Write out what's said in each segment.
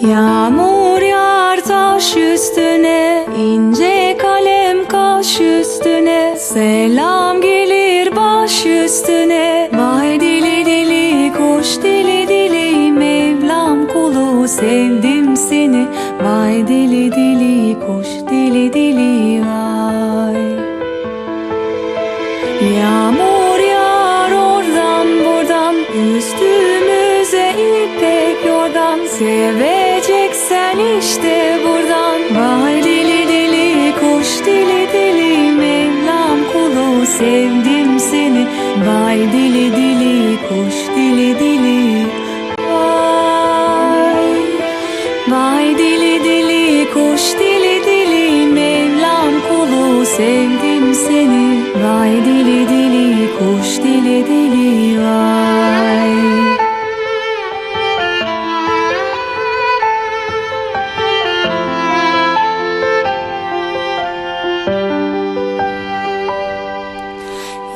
Yağmur yağar taş üstüne ince kalem kaş üstüne. Selam gelir baş üstüne. Vay dili dili koş dili dili Mevlam kulu sevdim seni. Vay dili dili koş dili dili vay. Yağmur yağar oradan buradan. Üstümüze ipek yorgan Seveceksen işte buradan. Vay dili dili koş dili dili. Mevlam kulu sevdim seni. Vay dili dili koş dili dili. Vay Vay dili dili koş dili dili. Mevlam kulu sevdim seni. Vay dili dili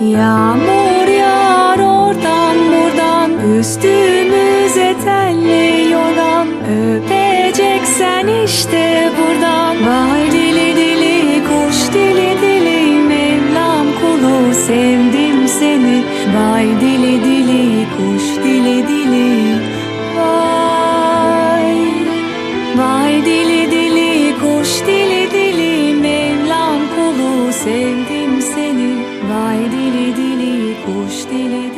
Yağmur yağar oradan buradan Üstümüze telli yorgan Öpeceksen işte buradan. Vay dili dili kuş dili dili Mevlam kulu sevdim seni. Vay dili dili peștile